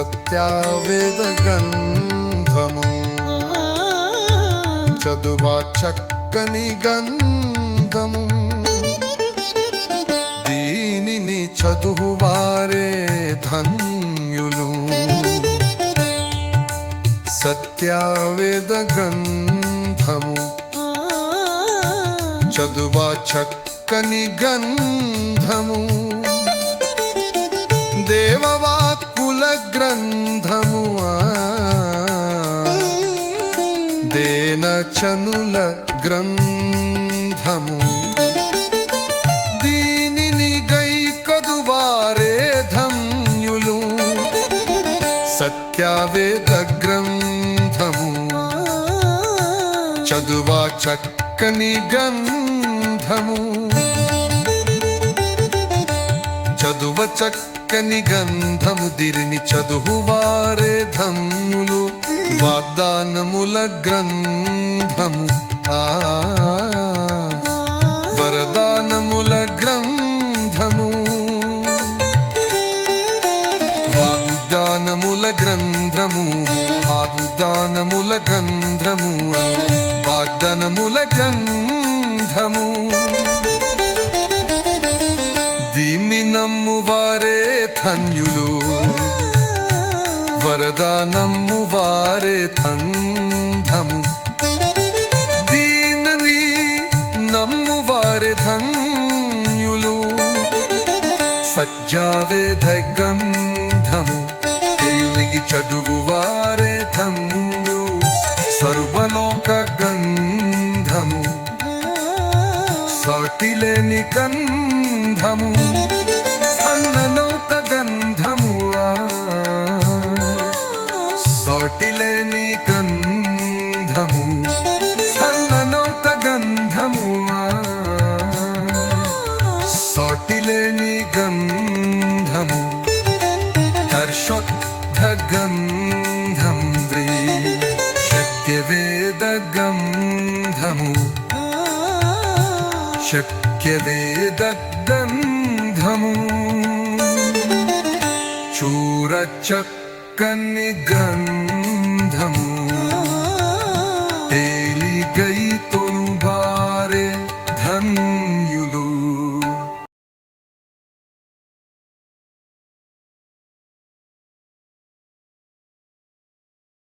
సత్యావేదగంధము. చదువా చక్కని గంధము. దీనిని చదువువారే ధన్యులు. సత్యావేదగంధము. చదువా చక్కని గంధము. దేవవాక్ మూల గ్రంథము దేన చనుల గ్రంథము? దీనిని గై కదువారే ధన్యులు సత్యావేద గ్రంథము. చదువా చక్కని గంధము చదువ చక్క చక్కని గంధము దిరిని చదువువారే ధమ్ములు వాగ్దానముల గ్రంథము. ఆ వరదానముల గ్రంథము. వాగ్దానముల గ్రంథము వాగ్దానముల గ్రంథము వాగ్దానముల గ్రంథము. ధన్యులు వరదానము వారే తంధము దీనని నమ్ము వారే ధన్యులు. సజ్జావే ధగంధము గంధము చదువు వారే ధన్యులు. సర్వలోక గంధము. సాటిలేని గంధము సన్ననౌక సాటిలేని గంధము సన్ననౌక గంధము సాటిలేని గంధము హర్షోద్ధ గంధం ద్రీ శక్యవేద